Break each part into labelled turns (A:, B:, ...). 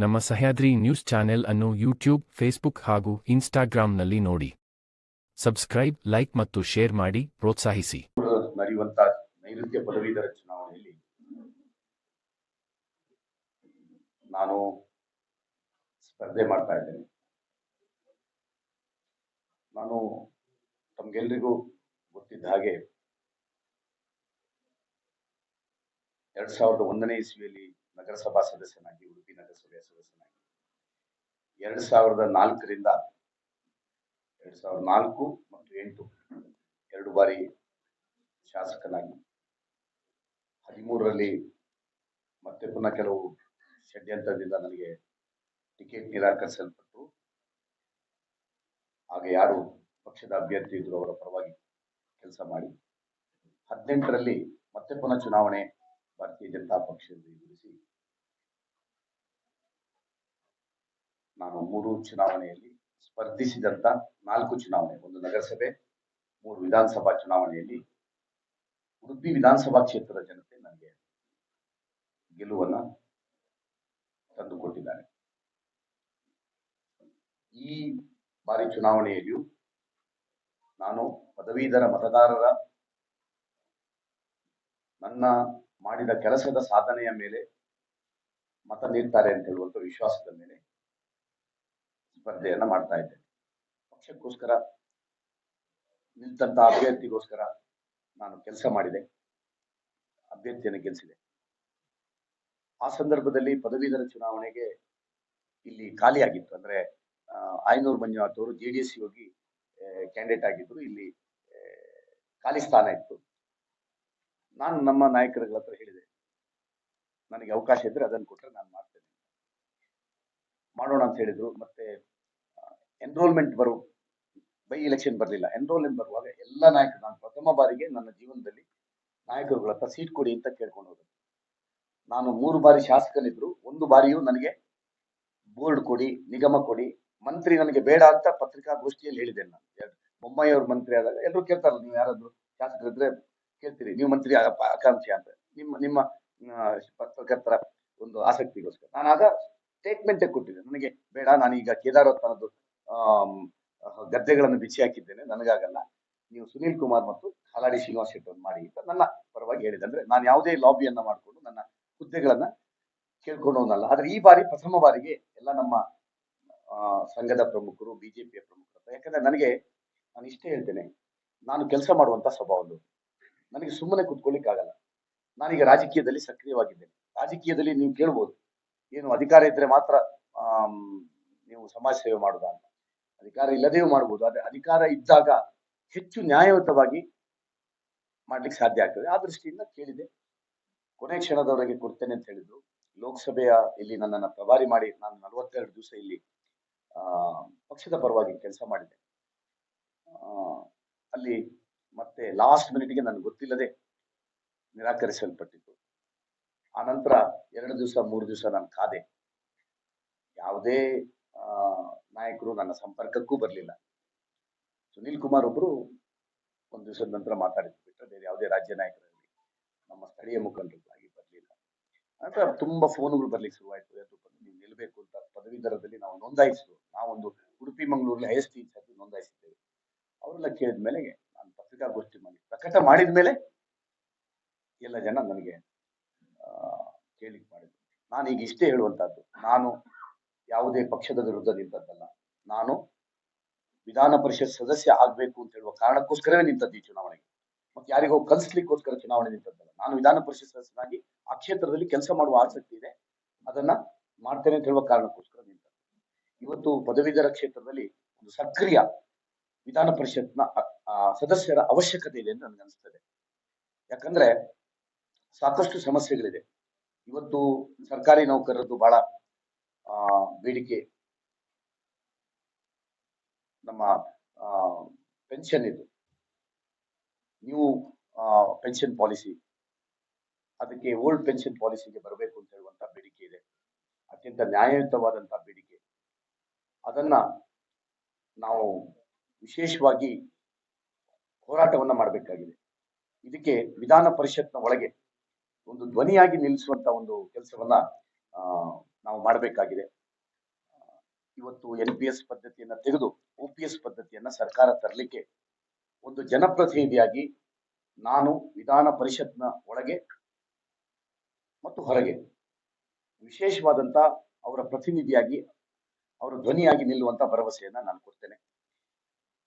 A: ನಮ್ಮ Sahyadri news channel ಅನ್ನು YouTube, Facebook ಹಾಗೂ ಇನ್ಸ್ಟಾಗ್ರಾಂನಲ್ಲಿ ನೋಡಿ. ಸಬ್ಸ್ಕ್ರೈಬ್, ಲೈಕ್ ಮತ್ತು ಶೇರ್ ಮಾಡಿ, ಪ್ರೋತ್ಸಾಹಿಸಿ.
B: ನಡೆಯುವಂತಹ ನೈಋತ್ಯ ಪದವೀಧರ ಚುನಾವಣೆಯಲ್ಲಿ ನಾನು ಸ್ಪರ್ಧೆ ಮಾಡ್ತಾ ಇದ್ದೇನೆ. ನಾನು ತಮ್ಗೆಲ್ರಿಗೂ ಗೊತ್ತಿದ್ದ ಹಾಗೆ, ಎರಡ್ ಸಾವಿರದ ಒಂದನೇ ಇಸ್ವಿಯಲ್ಲಿ ನಗರಸಭಾ ಸದಸ್ಯನಾಗಿ, ಉಡುಪಿ ನಗರಸಭೆಯ ಸದಸ್ಯನಾಗಿ. ಎರಡ್ ಸಾವಿರದ ನಾಲ್ಕರಿಂದ ಎರಡ್ ಸಾವಿರದ ನಾಲ್ಕು ಮತ್ತು ಎಂಟು ಎರಡು ಬಾರಿ ಶಾಸಕನಾಗಿ. ಹದಿಮೂರರಲ್ಲಿ ಮತ್ತೆ ಪುನಃ ಕೆಲವು ಷಡ್ಯಂತ್ರದಿಂದ ನನಗೆ ಟಿಕೆಟ್ ನಿರಾಕರಿಸಲ್ಪಟ್ಟು, ಆಗ ಯಾರು ಪಕ್ಷದ ಅಭ್ಯರ್ಥಿ ಇದ್ರು ಅವರ ಪರವಾಗಿ ಕೆಲಸ ಮಾಡಿ. ಹದಿನೆಂಟರಲ್ಲಿ ಮತ್ತೆ ಪುನಃ ಚುನಾವಣೆ ಭಾರತೀಯ ಜನತಾ ಎದುರಿಸಿ ನಾನು ಮೂರು ಚುನಾವಣೆಯಲ್ಲಿ ಸ್ಪರ್ಧಿಸಿದಂತ ನಾಲ್ಕು ಚುನಾವಣೆ, ಒಂದು ನಗರಸಭೆ, ಮೂರು ವಿಧಾನಸಭಾ ಚುನಾವಣೆಯಲ್ಲಿ ಉಡುಪಿ ವಿಧಾನಸಭಾ ಕ್ಷೇತ್ರದ ಜನತೆ ನನಗೆ ಗೆಲುವನ್ನ ತಂದುಕೊಟ್ಟಿದ್ದಾರೆ. ಈ ಬಾರಿ ಚುನಾವಣೆಯಲ್ಲಿಯೂ ನಾನು ಪದವೀಧರ ಮತದಾರರ ನನ್ನ ಮಾಡಿದ ಕೆಲಸದ ಸಾಧನೆಯ ಮೇಲೆ ಮತ ನೀಡ್ತಾರೆ ಅಂತ ಹೇಳುವಂತ ವಿಶ್ವಾಸದ ಮೇಲೆ ಸ್ಪರ್ಧೆಯನ್ನ ಮಾಡ್ತಾ ಇದ್ದೇನೆ. ಪಕ್ಷಕ್ಕೋಸ್ಕರ, ನಿಂತಂತ ಅಭ್ಯರ್ಥಿಗೋಸ್ಕರ ನಾನು ಕೆಲಸ ಮಾಡಿದೆ. ಅಭ್ಯರ್ಥಿಯನ್ನು ಗೆಲ್ಲಿಸಿದೆ ಆ ಸಂದರ್ಭದಲ್ಲಿ ಪದವೀಧರ ಚುನಾವಣೆಗೆ ಇಲ್ಲಿ ಖಾಲಿಯಾಗಿತ್ತು. ಅಂದ್ರೆ ಐನೂರು ಮಂಜುನಾಥ್ ಅವರು ಜೆ ಡಿ ಎಸ್ ಹೋಗಿ ಕ್ಯಾಂಡಿಡೇಟ್ ಆಗಿದ್ರು. ಇಲ್ಲಿ ಖಾಲಿ ಸ್ಥಾನ ಇತ್ತು. ನಾನು ನಮ್ಮ ನಾಯಕರುಗಳ ಹತ್ರ ಹೇಳಿದೆ. ನನಗೆ ಅವಕಾಶ ಇದ್ರೆ ಅದನ್ನು ಕೊಟ್ಟರೆ ನಾನು ಮಾಡ್ತೇನೆ. ಮಾಡೋಣ ಅಂತ ಹೇಳಿದ್ರು. ಮತ್ತೆ ಎನ್ರೋಲ್ಮೆಂಟ್ ಬರು ಬೈ ಎಲೆಕ್ಷನ್ ಬರಲಿಲ್ಲ. ಎನ್ರೋಲ್ಮೆಂಟ್ ಬರುವಾಗ ಎಲ್ಲ ನಾಯಕರು, ನಾನು ಪ್ರಥಮ ಬಾರಿಗೆ ನನ್ನ ಜೀವನದಲ್ಲಿ ನಾಯಕರುಗಳ ಹತ್ರ ಸೀಟ್ ಕೊಡಿ ಅಂತ ಕೇಳ್ಕೊಂಡು ಹೋದೆ. ನಾನು ಮೂರು ಬಾರಿ ಶಾಸಕನಿದ್ರು. ಒಂದು ಬಾರಿಯೂ ನನಗೆ ಬೋರ್ಡ್ ಕೊಡಿ, ನಿಗಮ ಕೊಡಿ. ಮಂತ್ರಿ ನನಗೆ ಬೇಡ ಅಂತ ಪತ್ರಿಕಾಗೋಷ್ಠಿಯಲ್ಲಿ ಹೇಳಿದೆ ನಾನು. ಬೊಮ್ಮಾಯಿ ಅವ್ರ ಮಂತ್ರಿ ಆದಾಗ ಎಲ್ಲರೂ ಕೇಳ್ತಾರಲ್ಲ, ನೀವು ಯಾರಾದ್ರು ಶಾಸಕರಿದ್ರೆ ಕೇಳ್ತೀರಿ. ನೀವು ಮಂತ್ರಿ ಆಕಾಂಕ್ಷಿ ಅಂತ. ನಿಮ್ಮ ನಿಮ್ಮ ಪತ್ರಕರ್ತರ ಒಂದು ಆಸಕ್ತಿಗೋಸ್ಕರ. ನಾನು ಆಗ ಸ್ಟೇಟ್ಮೆಂಟ್ ಕೊಟ್ಟಿದ್ದೆ. ನನಗೆ ಬೇಡ ನಾನೀಗ ಕೇದಾರತ್ನದ್ದು ಗದ್ದೆಗಳನ್ನು ಬಿಚ್ಚಿ ಹಾಕಿದ್ದೇನೆ. ನನಗಾಗಲ್ಲ. ನೀವು ಸುನೀಲ್ ಕುಮಾರ್ ಮತ್ತು ಹಾಲಾಡಿ ಶ್ರೀನಿವಾಸ್ ಶೆಟ್ಟಿ ಮಾಡಿ ಅಂತ ನನ್ನ ಪರವಾಗಿ ಹೇಳಿದೆ ಅಂದ್ರೆ ನಾನು ಯಾವುದೇ ಲಾಬಿಯನ್ನ ಮಾಡಿಕೊಂಡು ನನ್ನ ಹುದ್ದೆಗಳನ್ನ ಕೇಳ್ಕೊಂಡವನಲ್ಲ. ಆದ್ರೆ ಈ ಬಾರಿ, ಪ್ರಥಮ ಬಾರಿಗೆ ಎಲ್ಲ ನಮ್ಮ ಸಂಘದ ಪ್ರಮುಖರು, ಬಿಜೆಪಿಯ ಪ್ರಮುಖರು. ಯಾಕಂದ್ರೆ ನನಗೆ ನಾನು ಇಷ್ಟೇ ಹೇಳ್ತೇನೆ, ನಾನು ಕೆಲಸ ಮಾಡುವಂತ ಸ್ವಭಾವದ್ದು ನನಗೆ ಸುಮ್ಮನೆ ಕುತ್ಕೊಳ್ಳಿಕ್ಕಾಗಲ್ಲ. ನಾನೀಗ ರಾಜಕೀಯದಲ್ಲಿ ಸಕ್ರಿಯವಾಗಿದ್ದೇನೆ. ರಾಜಕೀಯದಲ್ಲಿ ನೀವು ಕೇಳ್ಬೋದು. ಏನು ಅಧಿಕಾರ ಇದ್ರೆ ಮಾತ್ರ ನೀವು ಸಮಾಜ ಸೇವೆ ಮಾಡುದ ಅಂತ. ಅಧಿಕಾರ ಇಲ್ಲದೆಯೂ ಮಾಡ್ಬೋದು. ಆದ್ರೆ ಅಧಿಕಾರ ಇದ್ದಾಗ ಹೆಚ್ಚು ನ್ಯಾಯಯುತವಾಗಿ ಮಾಡ್ಲಿಕ್ಕೆ ಸಾಧ್ಯ ಆಗ್ತದೆ. ಆ ದೃಷ್ಟಿಯಿಂದ ಕೇಳಿದೆ. ಕೊನೆ ಕ್ಷಣದವರೆಗೆ ಕೊಡ್ತೇನೆ ಅಂತ ಹೇಳಿದ್ರು. ಲೋಕಸಭೆಯ ಇಲ್ಲಿ ನನ್ನನ್ನು ಪ್ರಭಾರಿ ಮಾಡಿ ನಾನು ನಲವತ್ತೆರಡು ದಿವಸ ಇಲ್ಲಿ ಪಕ್ಷದ ಪರವಾಗಿ ಕೆಲಸ ಮಾಡಿದೆ. ಅಲ್ಲಿ ಮತ್ತೆ ಲಾಸ್ಟ್ ಮಿನಿಟ್ಗೆ ನನಗೆ ಗೊತ್ತಿಲ್ಲದೆ ನಿರಾಕರಿಸಲ್ಪಟ್ಟಿತ್ತು ಆ ನಂತರ ಎರಡು ದಿವಸ, ಮೂರು ದಿವಸ ನಾನು ಕಾದೆ. ಯಾವುದೇ ನಾಯಕರು ನನ್ನ ಸಂಪರ್ಕಕ್ಕೂ ಬರಲಿಲ್ಲ. ಸುನೀಲ್ ಕುಮಾರ್ ಒಬ್ರು ಒಂದು ದಿವಸದ ನಂತರ ಮಾತಾಡಿದ್ರು. ಬಿಟ್ಟರೆ ಬೇರೆ ಯಾವುದೇ ರಾಜ್ಯ ನಾಯಕರಲ್ಲಿ ನಮ್ಮ ಸ್ಥಳೀಯ ಮುಖಂಡರುಗಳಾಗಿ ಬರಲಿಲ್ಲ. ನಂತರ ತುಂಬಾ ಫೋನ್ಗಳು ಬರ್ಲಿಕ್ಕೆ ಶುರುವಾಯಿತು. ನೀವು ನಿಲ್ಲಬೇಕು ಅಂತ ಪದವೀಧರದಲ್ಲಿ ನಾವು ನೋಂದಾಯಿಸಿದ್ವು. ನಾವೊಂದು ಉಡುಪಿ, ಮಂಗಳೂರಲ್ಲಿ ಹೈಯೆಸ್ಟ್ ಇನ್ಚಾರ್ಜ್ ನೋಂದಾಯಿಸಿದ್ದೇವೆ. ಅವರೆಲ್ಲ ಕೇಳಿದ ಮೇಲೆ ನಾನು ಪತ್ರಿಕಾಗೋಷ್ಠಿ ಮಾಡಿ. ಪ್ರಕಟ ಮಾಡಿದ ಮೇಲೆ ಎಲ್ಲ ಜನ ನನಗೆ ಆ, ಕೇಳಿಕ್ ಮಾಡಿದ್ರು. ನಾನು ಈಗ ಇಷ್ಟೇ ಹೇಳುವಂತಹದ್ದು ನಾನು ಯಾವುದೇ ಪಕ್ಷದ ವಿರುದ್ಧ ನಿಂತದ್ದಲ್ಲ. ನಾನು ವಿಧಾನ ಪರಿಷತ್ ಸದಸ್ಯ ಆಗ್ಬೇಕು ಅಂತ ಹೇಳುವ ಕಾರಣಕ್ಕೋಸ್ಕರವೇ ನಿಂತದ್ದು ಈ ಚುನಾವಣೆಗೆ ಮತ್ತೆ ಯಾರಿಗೋ ಕಲಿಸ್ಲಿಕ್ಕೋಸ್ಕರ ಚುನಾವಣೆ ನಿಂತದ್ದಲ್ಲ. ನಾನು ವಿಧಾನ ಪರಿಷತ್ ಸದಸ್ಯನಾಗಿ ಆ ಕ್ಷೇತ್ರದಲ್ಲಿ ಕೆಲಸ ಮಾಡುವ ಆಸಕ್ತಿ ಇದೆ. ಅದನ್ನ ಮಾಡ್ತೇನೆ ಅಂತ ಹೇಳುವ ಕಾರಣಕ್ಕೋಸ್ಕರ ನಿಂತದ್ದು. ಇವತ್ತು ಪದವೀಧರ ಕ್ಷೇತ್ರದಲ್ಲಿ ಒಂದು ಸಕ್ರಿಯ ವಿಧಾನ ಪರಿಷತ್ನ ಸದಸ್ಯರ ಅವಶ್ಯಕತೆ ಇದೆ ಅಂತ ನನಗೆ ಅನಿಸ್ತದೆ. ಯಾಕಂದ್ರೆ ಸಾಕಷ್ಟು ಸಮಸ್ಯೆಗಳಿದೆ. ಇವತ್ತು ಸರ್ಕಾರಿ ನೌಕರರದ್ದು ಬಹಳ ಬೇಡಿಕೆ. ನಮ್ಮ ಪೆನ್ಷನ್ ಇದು. New pension policy. ಅದಕ್ಕೆ ಓಲ್ಡ್ ಪೆನ್ಷನ್ ಪಾಲಿಸಿಗೆ ಬರಬೇಕು ಅಂತ ಹೇಳುವಂತ ಬೇಡಿಕೆ ಇದೆ. ಅತ್ಯಂತ ನ್ಯಾಯಯುತವಾದಂತಹ ಬೇಡಿಕೆ. ಅದನ್ನ ನಾವು ವಿಶೇಷವಾಗಿ ಹೋರಾಟವನ್ನು ಮಾಡಬೇಕಾಗಿದೆ. ಇದಕ್ಕೆ ವಿಧಾನ ಪರಿಷತ್ನ ಒಳಗೆ ಒಂದು ಧ್ವನಿಯಾಗಿ ನಿಲ್ಲಿಸುವಂತ ಒಂದು ಕೆಲಸವನ್ನ ನಾವು ಮಾಡಬೇಕಾಗಿದೆ. ಇವತ್ತು ಎನ್ ಪಿ ಎಸ್ ಪದ್ಧತಿಯನ್ನ ತೆಗೆದು ಒ ಪಿ ಎಸ್ ಪದ್ಧತಿಯನ್ನ ಸರ್ಕಾರ ತರಲಿಕ್ಕೆ ಒಂದು ಜನಪ್ರತಿನಿಧಿಯಾಗಿ ನಾನು ವಿಧಾನ ಪರಿಷತ್ನ ಒಳಗೆ ಮತ್ತು ಹೊರಗೆ ವಿಶೇಷವಾದಂತ ಅವರ ಪ್ರತಿನಿಧಿಯಾಗಿ, ಅವರ ಧ್ವನಿಯಾಗಿ ನಿಲ್ಲುವಂತ ಭರವಸೆಯನ್ನು ನಾನು ಕೊಡ್ತೇನೆ.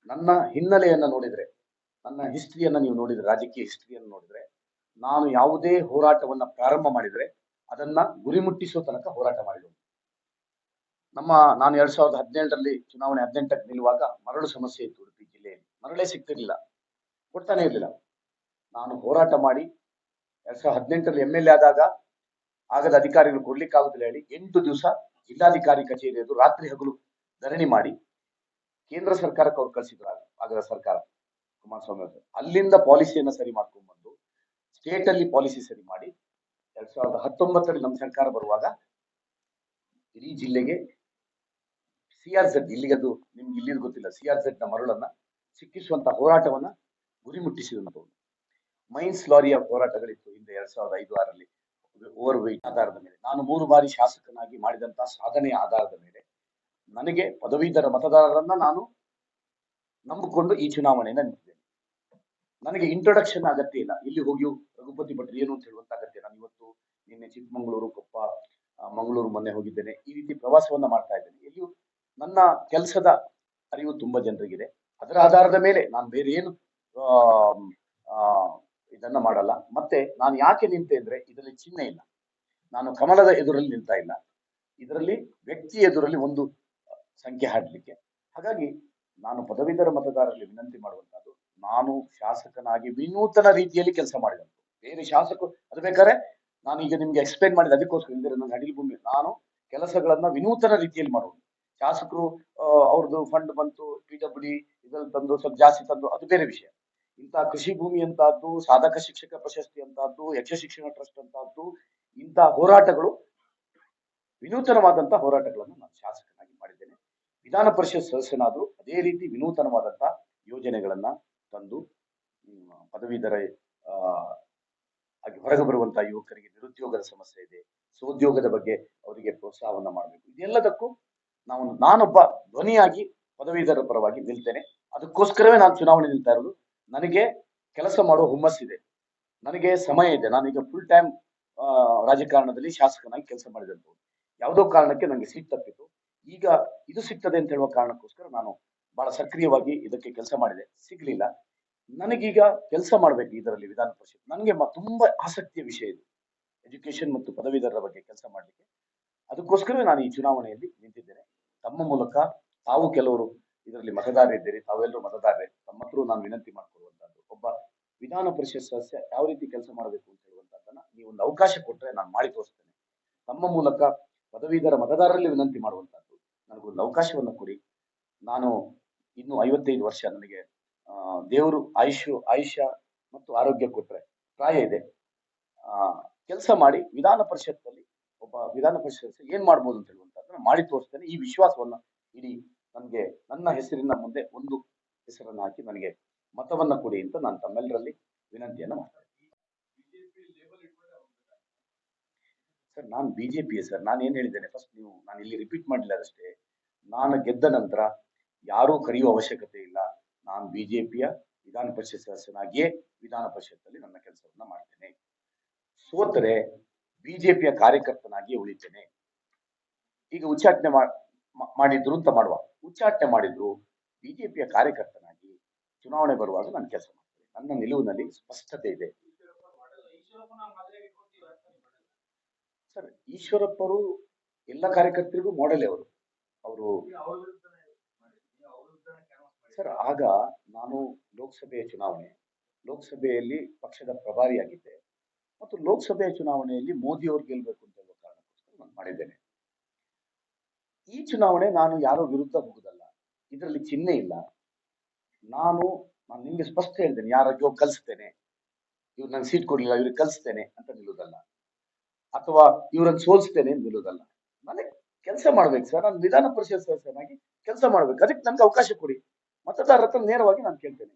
B: ನನ್ನ ಹಿನ್ನೆಲೆಯನ್ನು ನೋಡಿದರೆ, ನನ್ನ ಹಿಸ್ಟ್ರಿಯನ್ನು ನೀವು ನೋಡಿದರೆ, ರಾಜಕೀಯ ಹಿಸ್ಟ್ರಿಯನ್ನು ನೋಡಿದ್ರೆ, ನಾನು ಯಾವುದೇ ಹೋರಾಟವನ್ನು ಪ್ರಾರಂಭ ಮಾಡಿದರೆ, ಅದನ್ನ ಗುರಿ ಮುಟ್ಟಿಸುವ ತನಕ ಹೋರಾಟ ಮಾಡಿದೆ ನಮ್ಮ, ನಾನು ಎರಡ್ ಸಾವಿರದ ಹದಿನೇಳರಲ್ಲಿ ಚುನಾವಣೆ ಹದಿನೆಂಟಕ್ಕೆ ನಿಲ್ಲುವಾಗ ಮರಳು ಸಮಸ್ಯೆ ಇತ್ತು ಉಡುಪಿ ಜಿಲ್ಲೆಯಲ್ಲಿ. ಮರಳೇ ಸಿಗ್ತಿರ್ಲಿಲ್ಲ. ಕೊಡ್ತಾನೆ ಇರಲಿಲ್ಲ. ನಾನು ಹೋರಾಟ ಮಾಡಿ ಎರಡ್ ಸಾವಿರದ ಹದಿನೆಂಟರಲ್ಲಿ ಎಂ ಎಲ್ ಎ ಆದಾಗ ಆಗದ ಅಧಿಕಾರಿಗಳು ಕೊಡ್ಲಿಕ್ಕಾಗುದಿಲ್ಲ ಹೇಳಿ ಎಂಟು ದಿವಸ ಜಿಲ್ಲಾಧಿಕಾರಿ ಕಚೇರಿ ರಾತ್ರಿ ಹಗಲು ಧರಣಿ ಮಾಡಿ ಕೇಂದ್ರ ಸರ್ಕಾರಕ್ಕೆ ಅವ್ರು ಕಳಿಸಿದ್ರು ಆಗ- ಸರ್ಕಾರ, ಕುಮಾರಸ್ವಾಮಿ ಅವರು. ಅಲ್ಲಿಂದ ಪಾಲಿಸಿಯನ್ನ ಸರಿ ಮಾಡ್ಕೊಂಡು ಬಂದು ಸ್ಟೇಟ್ ಅಲ್ಲಿ ಪಾಲಿಸಿ ಸರಿ ಮಾಡಿ, ಎರಡ್ ಸಾವಿರದ ಹತ್ತೊಂಬತ್ತರಲ್ಲಿ ನಮ್ಮ ಸರ್ಕಾರ ಬರುವಾಗ, ಇಡೀ ಜಿಲ್ಲೆಗೆ ಸಿ ಆರ್ ಝೆಡ್ ಇಲ್ಲಿಗೆ ಅದು ನಿಮ್ಗೆ ಇಲ್ಲಿ ಗೊತ್ತಿಲ್ಲ ಸಿ ಆರ್ ಝೆಡ್ನ ಮರಳನ್ನ ಸಿಕ್ಕಿಸುವಂತ ಹೋರಾಟವನ್ನ ಗುರಿ ಮುಟ್ಟಿಸಿದಂಥವ್ರು ಮೈನ್ಸ್ ಲಾರಿಯ ಹೋರಾಟಗಳಿತ್ತು ಹಿಂದೆ ಎರಡ್ ಸಾವಿರದ ಐದು ಆರಲ್ಲಿ. ಓವರ್ ವೆಯ್ಟ್ ಆಧಾರದ ಮೇಲೆ. ನಾನು ಮೂರು ಬಾರಿ ಶಾಸಕನಾಗಿ ಮಾಡಿದಂತ ಸಾಧನೆಯ ಆಧಾರದ ಮೇಲೆ. ನನಗೆ ಪದವೀಧರ ಮತದಾರರನ್ನ ನಾನು ನಂಬಿಕೊಂಡು ಈ ಚುನಾವಣೆಯನ್ನ ನಿಂತಿದ್ದೇನೆ. ನನಗೆ ಇಂಟ್ರೊಡಕ್ಷನ್ ಅಗತ್ಯ ಇಲ್ಲ. ಇಲ್ಲಿ ಹೋಗಿ ರಘುಪತಿ ಭಟ್ರು ಏನು ಅಂತ ಹೇಳುವಂತ ಅಗತ್ಯ ನಾನು ಇವತ್ತು ನಿನ್ನೆ ಚಿಕ್ಕಮಗಳೂರು, ಕೊಪ್ಪ ಮಂಗಳೂರು ಮೊನ್ನೆ ಹೋಗಿದ್ದೇನೆ. ಈ ರೀತಿ ಪ್ರವಾಸವನ್ನ ಮಾಡ್ತಾ ಇದ್ದೇನೆ. ಎಲ್ಲಿಯೂ ನನ್ನ ಕೆಲಸದ ಅರಿವು ತುಂಬಾ ಜನರಿಗಿದೆ. ಅದರ ಆಧಾರದ ಮೇಲೆ ನಾನು ಬೇರೆ ಏನು ಇದನ್ನ ಮಾಡಲ್ಲ. ಮತ್ತೆ ನಾನು ಯಾಕೆ ನಿಂತೆ ಅಂದ್ರೆ ಇದರಲ್ಲಿ ಚಿಹ್ನೆ ಇಲ್ಲ. ನಾನು ಕಮಲದ ಎದುರಲ್ಲಿ ನಿಲ್ತಾ ಇಲ್ಲ. ಇದರಲ್ಲಿ ವ್ಯಕ್ತಿ ಎದುರಲ್ಲಿ ಒಂದು ಸಂಖ್ಯೆ ಹಾಡಲಿಕ್ಕೆ. ಹಾಗಾಗಿ ನಾನು ಪದವೀಧರ ಮತದಾರರಲ್ಲಿ ವಿನಂತಿ ಮಾಡುವಂತಹದ್ದು ನಾನು ಶಾಸಕನಾಗಿ ವಿನೂತನ ರೀತಿಯಲ್ಲಿ ಕೆಲಸ ಮಾಡಿದಂತ ಬೇರೆ ಶಾಸಕರು, ಅದು ಬೇಕಾದ್ರೆ ನಾನು ಈಗ ನಿಮ್ಗೆ ಎಕ್ಸ್ಪ್ಲೈನ್ ಮಾಡಿದ ಅದಕ್ಕೋಸ್ಕರ ಇಲ್ಲದೆ ನನ್ನ ಅಡಿಲ್ ಭೂಮಿ, ನಾನು ಕೆಲಸಗಳನ್ನ ವಿನೂತನ ರೀತಿಯಲ್ಲಿ ಮಾಡುವುದು. ಶಾಸಕರು ಅವ್ರದ್ದು ಫಂಡ್ ಬಂತು ಪಿ ಡಬ್ಲ್ಯೂ ಇದ್ರಲ್ಲಿ ತಂದು, ಸ್ವಲ್ಪ ಜಾಸ್ತಿ ತಂದು, ಅದು ಬೇರೆ ವಿಷಯ. ಇಂತಹ ಕೃಷಿ ಭೂಮಿ ಅಂತಹದ್ದು ಸಾಧಕ ಶಿಕ್ಷಕ ಪ್ರಶಸ್ತಿ ಅಂತಹದ್ದು ಯಕ್ಷ ಶಿಕ್ಷಣ ಟ್ರಸ್ಟ್ ಅಂತಹದ್ದು ಇಂತಹ ಹೋರಾಟಗಳು ವಿನೂತನವಾದಂತಹ ಹೋರಾಟಗಳನ್ನು ನಾನು ಮಾಡಿದ್ದೇನೆ ವಿಧಾನ ಪರಿಷತ್ ಸದಸ್ಯನಾದರೂ ಅದೇ ರೀತಿ ವಿನೂತನವಾದಂಥ ಯೋಜನೆಗಳನ್ನು ತಂದು ಪದವೀಧರ ಹಾಗೆ ಹೊರಗೆ ಬರುವಂತಹ ಯುವಕರಿಗೆ ನಿರುದ್ಯೋಗದ ಸಮಸ್ಯೆ ಇದೆ, ಸೋದ್ಯೋಗದ ಬಗ್ಗೆ ಅವರಿಗೆ ಪ್ರೋತ್ಸಾಹವನ್ನು ಮಾಡಬೇಕು. ಇದೆಲ್ಲದಕ್ಕೂ ನಾವು, ನಾನೊಬ್ಬ ಧ್ವನಿಯಾಗಿ ಪದವೀಧರ ಪರವಾಗಿ ನಿಲ್ತೇನೆ. ಅದಕ್ಕೋಸ್ಕರವೇ ನಾನು ಚುನಾವಣೆ ನಿಲ್ತಾ ಇರೋದು. ನನಗೆ ಕೆಲಸ ಮಾಡುವ ಹುಮ್ಮಸ್ಸಿದೆ ನನಗೆ ಸಮಯ ಇದೆ. ನಾನೀಗ ಫುಲ್ ಟೈಮ್ ರಾಜಕಾರಣದಲ್ಲಿ ಶಾಸಕನಾಗಿ ಕೆಲಸ ಮಾಡಿದಂಥವ್ರು. ಯಾವುದೋ ಕಾರಣಕ್ಕೆ ನನಗೆ ಸೀಟ್ ತಪ್ಪಿತು ಈಗ ಇದು ಸಿಗ್ತದೆ ಅಂತ ಹೇಳುವ ಕಾರಣಕ್ಕೋಸ್ಕರ ನಾನು ಬಹಳ ಸಕ್ರಿಯವಾಗಿ ಇದಕ್ಕೆ ಕೆಲಸ ಮಾಡಿದೆ. ಸಿಗ್ಲಿಲ್ಲ. ನನಗೀಗ ಕೆಲಸ ಮಾಡ್ಬೇಕು ಇದರಲ್ಲಿ ವಿಧಾನ ಪರಿಷತ್. ನನಗೆ ತುಂಬಾ ಆಸಕ್ತಿಯ ವಿಷಯ ಇದು. ಎಜುಕೇಶನ್ ಮತ್ತು ಪದವೀಧರರ ಬಗ್ಗೆ ಕೆಲಸ ಮಾಡಲಿಕ್ಕೆ. ಅದಕ್ಕೋಸ್ಕರವೇ ನಾನು ಈ ಚುನಾವಣೆಯಲ್ಲಿ ನಿಂತಿದ್ದೇನೆ. ತಮ್ಮ ಮೂಲಕ ತಾವು ಕೆಲವರು ಇದರಲ್ಲಿ ಮತದಾರರಿದ್ದೀರಿ ತಾವೆಲ್ಲರೂ ಮತದಾರರೇ. ತಮ್ಮ ಹತ್ರ ನಾನು ವಿನಂತಿ ಮಾಡ್ಕೊಳ್ಳುವಂತದ್ದು ಒಬ್ಬ ವಿಧಾನ ಪರಿಷತ್ ಸದಸ್ಯ ಯಾವ ರೀತಿ ಕೆಲಸ ಮಾಡಬೇಕು ಅಂತ ಹೇಳುವಂತದ್ದನ್ನ ನೀವು ಒಂದು ಅವಕಾಶ ಕೊಟ್ಟರೆ ನಾನು ಮಾಡಿ ತೋರಿಸ್ತೇನೆ. ತಮ್ಮ ಮೂಲಕ ಪದವೀಧರ ಮತದಾರರಲ್ಲಿ ವಿನಂತಿ ಮಾಡುವಂತದ್ದು ನನಗೊಂದು ಅವಕಾಶವನ್ನು ಕೊಡಿ. ನಾನು ಇನ್ನು ಐವತ್ತೈದು ವರ್ಷ ನನಗೆ ದೇವರು ಆಯುಷ್ ಆಯುಷ್ಯ ಮತ್ತು ಆರೋಗ್ಯ ಕೊಟ್ಟರೆ ಪ್ರಾಯ ಇದೆ. ಕೆಲಸ ಮಾಡಿ ವಿಧಾನ ಪರಿಷತ್ತಲ್ಲಿ ಒಬ್ಬ ವಿಧಾನ ಪರಿಷತ್ ಏನು ಮಾಡ್ಬೋದು ಅಂತ ಹೇಳುವಂತದ್ದನ್ನ ಮಾಡಿ ತೋರಿಸ್ತೇನೆ. ಈ ವಿಶ್ವಾಸವನ್ನ ಇಡೀ ನನಗೆ, ನನ್ನ ಹೆಸರಿನ ಮುಂದೆ ಒಂದು ಹೆಸರನ್ನು ಹಾಕಿ ನನಗೆ ಮತವನ್ನ ಕೊಡಿ ಅಂತ ನಾನು ತಮ್ಮೆಲ್ಲರಲ್ಲಿ ವಿನಂತಿಯನ್ನು ಮಾಡ್ತೇನೆ. ಸರ್, ನಾನು ಬಿಜೆಪಿ ಸರ್. ನಾನು ಏನ್ ಹೇಳಿದ್ದೇನೆ? ಫಸ್ಟ್ ನೀವು, ನಾನು ಇಲ್ಲಿ ರಿಪೀಟ್ ಮಾಡಿಲ್ಲ ಅದಷ್ಟೇ. ನಾನು ಗೆದ್ದ ನಂತರ ಯಾರೂ ಕರೆಯುವ ಅವಶ್ಯಕತೆ ಇಲ್ಲ. ನಾನು ಬಿಜೆಪಿಯ ವಿಧಾನ ಪರಿಷತ್ ಸದಸ್ಯನಾಗಿಯೇ ವಿಧಾನ ಪರಿಷತ್ತಲ್ಲಿ ನನ್ನ ಕೆಲಸವನ್ನ ಮಾಡ್ತೇನೆ. ಸೋತರೆ ಬಿಜೆಪಿಯ ಕಾರ್ಯಕರ್ತನಾಗಿಯೇ ಉಳಿತೇನೆ. ಈಗ ಉಚ್ಚಾಟನೆ ಮಾಡಿದ್ರು ಅಂತ ಮಾಡುವ. ಉಚ್ಚಾಟನೆ ಮಾಡಿದ್ರು ಬಿಜೆಪಿಯ ಕಾರ್ಯಕರ್ತನಾಗಿ ಚುನಾವಣೆ ಬರುವಾಗ ನಾನು ಕೆಲಸ ಮಾಡ್ತೇನೆ. ನನ್ನ ನಿಲುವಿನಲ್ಲಿ ಸ್ಪಷ್ಟತೆ ಇದೆ. ಸರ್, ಈಶ್ವರಪ್ಪರು ಎಲ್ಲ ಕಾರ್ಯಕರ್ತರಿಗೂ ಮಾಡೆಲ್ ಅವರು. ಅವರು ಸರ್, ಆಗ ನಾನು ಲೋಕಸಭೆಯ ಚುನಾವಣೆ, ಲೋಕಸಭೆಯಲ್ಲಿ ಪಕ್ಷದ ಪ್ರಭಾರಿಯಾಗಿದ್ದೆ ಮತ್ತು ಲೋಕಸಭೆಯ ಚುನಾವಣೆಯಲ್ಲಿ ಮೋದಿ ಅವರು ಗೆಲ್ಲಬೇಕು ಅಂತ ಹೇಳುವ ಕಾರಣಕ್ಕೋಸ್ಕರ ನಾನು ಮಾಡಿದ್ದೇನೆ. ಈ ಚುನಾವಣೆ ನಾನು ಯಾರೋ ವಿರುದ್ಧ ಹೋಗುದಲ್ಲ ಇದರಲ್ಲಿ ಚಿಹ್ನೆ ಇಲ್ಲ. ನಾನು ನಾನು ನಿಮ್ಗೆ ಸ್ಪಷ್ಟ ಹೇಳ್ತೇನೆ ಯಾರಿಗೋ ಕಲಿಸ್ತೇನೆ. ಇವ್ರು ನಂಗೆ ಸೀಟ್ ಕೊಡ್ಲಿಲ್ಲ, ಇವ್ರಿಗೆ ಕಲಿಸ್ತೇನೆ ಅಂತ ನಿಲ್ಲುವುದಲ್ಲ. ಅಥವಾ ಇವ್ರನ್ನ ಸೋಲಿಸ್ತೇನೆ ಅಂತ ನನಗೆ ಕೆಲಸ ಮಾಡ್ಬೇಕು ಸರ್. ನಾನು ವಿಧಾನ ಪರಿಷತ್ ಸದಸ್ಯನಾಗಿ ಕೆಲಸ ಮಾಡ್ಬೇಕು. ಅದಕ್ಕೆ ನನ್ಗೆ ಅವಕಾಶ ಕೊಡಿ. ಮತದಾರರ ನೇರವಾಗಿ ನಾನು ಕೇಳ್ತೇನೆ.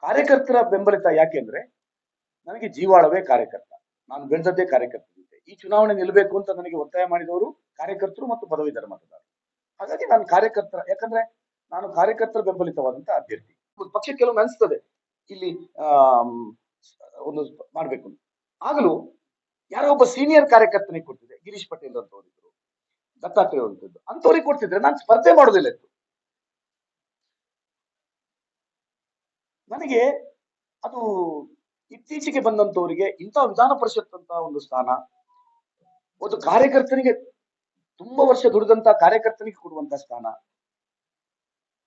B: ಕಾರ್ಯಕರ್ತರ ಬೆಂಬಲಿತ ಯಾಕೆಂದ್ರೆ ನನಗೆ ಜೀವಾಳವೇ ಕಾರ್ಯಕರ್ತ. ನಾನು ಬೆಳೆದದ್ದೇ ಕಾರ್ಯಕರ್ತ ಈ ಚುನಾವಣೆ ನಿಲ್ಲಬೇಕು ಅಂತ ನನಗೆ ಒತ್ತಾಯ ಮಾಡಿದವರು ಕಾರ್ಯಕರ್ತರು ಮತ್ತು ಪದವೀಧರ ಮತದಾರರು. ಹಾಗಾಗಿ ನಾನು ಕಾರ್ಯಕರ್ತರ, ಯಾಕಂದ್ರೆ ನಾನು ಕಾರ್ಯಕರ್ತರ ಬೆಂಬಲಿತವಾದಂತಹ ಅಭ್ಯರ್ಥಿ. ಪಕ್ಷ ಕೆಲವೊಮ್ಮೆ ಅನಿಸ್ತದೆ. ಇಲ್ಲಿ ಆ ಒಂದು ಮಾಡ್ಬೇಕು. ಆಗಲೂ ಯಾರೋ ಒಬ್ಬ ಸೀನಿಯರ್ ಕಾರ್ಯಕರ್ತನಿಗೆ ಕೊಡ್ತಿದ್ದೆ. ಗಿರೀಶ್ ಪಟೇಲ್ ಅಂತವ್ರಿದ್ರು ದತ್ತಾತ್ರೇಯ ಅಂತದ್ದು ಅಂತವ್ರಿಗೆ ಕೊಡ್ತಿದ್ರೆ ನಾನು ಸ್ಪರ್ಧೆ ಮಾಡೋದಿಲ್ಲ ಇತ್ತು. ನನಗೆ ಅದು ಇತ್ತೀಚೆಗೆ ಬಂದಂತವರಿಗೆ ಇಂಥ ವಿಧಾನ ಪರಿಷತ್ ಅಂತ ಒಂದು ಸ್ಥಾನ, ಒಂದು ಕಾರ್ಯಕರ್ತನಿಗೆ ತುಂಬಾ ವರ್ಷ ದುಡಿದಂತ ಕಾರ್ಯಕರ್ತನಿಗೆ ಕೊಡುವಂತ ಸ್ಥಾನ.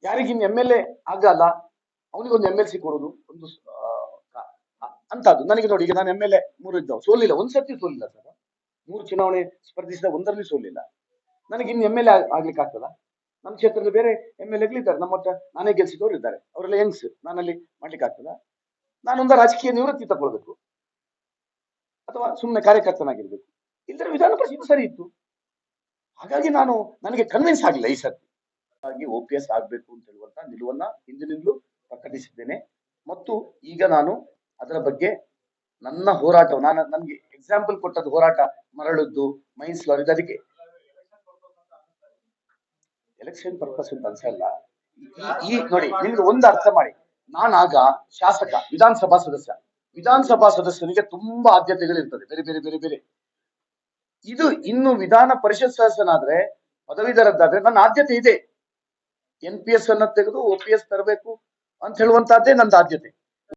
B: ಯಾರಿಗಿನ್ ಎಂ ಎಲ್ ಎ ಆಗಲ್ಲ. ಅವನಿಗೊಂದು ಎಂ ಎಲ್ ಸಿ ಕೊಡೋದು. ಒಂದು ಅಂತದ್ದು ನನಗೆ ನೋಡಿ, ಈಗ ನಾನು ಎಂ ಎಲ್ ಎ ಮೂರು ಇದ್ದವು. ಸೋಲಿಲ್ಲ. ಒಂದ್ಸತಿ ಸೋಲಿಲ್ಲ ಸರ್. ಮೂರು ಚುನಾವಣೆ ಸ್ಪರ್ಧಿಸಿದ ಒಂದರಲ್ಲಿ ಸೋಲಿಲ್ಲ. ನನಗೆ ಇನ್ನು ಎಂ ಎಲ್ ಎ ಆಗ್ಲಿಕ್ಕೆ ಆಗ್ತದ? ನಮ್ಮ ಕ್ಷೇತ್ರದಲ್ಲಿ ಬೇರೆ ಎಂ ಎಲ್ ಎಗಳಿದ್ದಾರೆ ನಮ್ಮ ಹತ್ರ ನಾನೇ ಗೆಲ್ಸಿದವರು ಇದ್ದಾರೆ. ಅವರೆಲ್ಲ ಯಂಗ್ಸ್. ನಾನಲ್ಲಿ ಮಾಡ್ಲಿಕ್ಕೆ ಆಗ್ತದ? ನಾನೊಂದ ರಾಜಕೀಯ ನಿವೃತ್ತಿ ತಗೊಳ್ಬೇಕು. ಅಥವಾ ಸುಮ್ಮನೆ ಕಾರ್ಯಕರ್ತನಾಗಿರ್ಬೇಕು. ಇಲ್ಲದ್ರೆ ವಿಧಾನ ಪರಿಷತ್ ಸರಿ ಇತ್ತು. ಹಾಗಾಗಿ ನಾನು ನನಗೆ ಕನ್ವಿನ್ಸ್ ಆಗಿಲ್ಲ ಈ ಸರ್ತಿ. ಹಾಗಾಗಿ ಒ ಪಿ ಎಸ್ ಆಗ್ಬೇಕು ಅಂತ ಹೇಳುವಂತ ನಿಲುವನ್ನ ಹಿಂದಿನಿಂದಲೂ ಪ್ರಕಟಿಸಿದ್ದೇನೆ. ಮತ್ತು ಈಗ ನಾನು ಅದರ ಬಗ್ಗೆ ನನ್ನ ಹೋರಾಟ ನಾನು ನನಗೆ ಎಕ್ಸಾಂಪಲ್ ಕೊಟ್ಟದ್ದು ಹೋರಾಟ, ಮರಳದ್ದು ಮೈನ್ಸ್ ಲಾರಿ ಅದಕ್ಕೆ. ಎಲೆಕ್ಷನ್ ಪರ್ಪಸ್ ಅಂತ ಅನ್ಸಲ್ಲ ಈ- ನೋಡಿ, ನಿಮ್ಗೆ ಒಂದು ಅರ್ಥ ಮಾಡಿ. ನಾನಾಗ ಶಾಸಕ, ವಿಧಾನಸಭಾ ಸದಸ್ಯ. ವಿಧಾನಸಭಾ ಸದಸ್ಯನಿಗೆ ತುಂಬಾ ಆದ್ಯತೆಗಳಿರ್ತದೆ, ಬೇರೆ ಬೇರೆ ಬೇರೆ ಬೇರೆ. ಇದು ಇನ್ನು ವಿಧಾನ ಪರಿಷತ್ ಸದಸ್ಯನಾದ್ರೆ, ಪದವೀಧರದ್ದಾದ್ರೆ ನನ್ನ ಆದ್ಯತೆ ಇದೆ. ಎನ್ ಪಿ ಎಸ್ ಅನ್ನ ತೆಗೆದು ಒ ಪಿ ಎಸ್ ತರಬೇಕು ಅಂತ ಹೇಳುವಂತಹದ್ದೇ ನನ್ನ ಆದ್ಯತೆ.